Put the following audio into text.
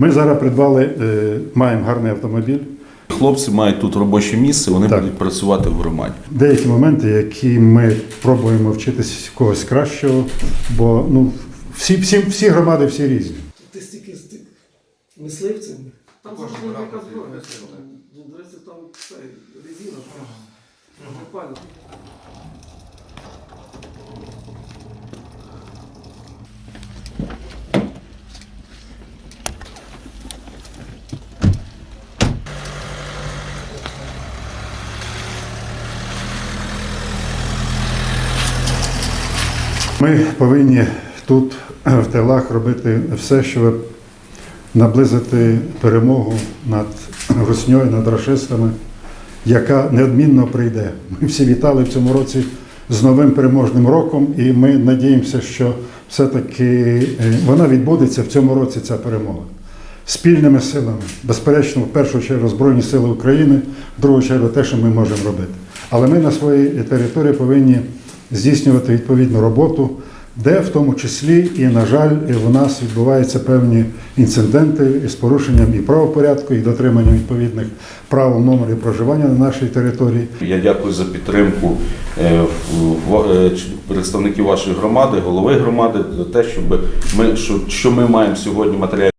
Ми зараз придбали, е, маємо гарний автомобіль. Хлопці мають тут робоче місце, вони Так. будуть працювати в громаді. Деякі моменти, які ми пробуємо вчитись когось кращого, бо ну, всі, всі, всі громади всі різні. Ти стільки стик мисливцями. Там завжди брав зброя. Ну, До речі, там це, резина. Ми повинні тут в тилах робити все, щоб наблизити перемогу над русньою, над рашистами, яка неодмінно прийде. Ми всі вітали в цьому році з новим переможним роком, і ми надіємося, що все-таки е, вона відбудеться в цьому році, ця перемога. Спільними силами, безперечно, в першу чергу Збройні Сили України, в другу чергу те, що ми можемо робити. Але ми на своїй території повинні здійснювати відповідну роботу, де в тому числі і, на жаль, і в нас відбуваються певні інциденти із порушенням і правопорядку, і дотриманням відповідних правил номерів проживання на нашій території. Я дякую за підтримку е, е, представників вашої громади, голови громади, за те, щоб ми що, ми маємо сьогодні матеріальну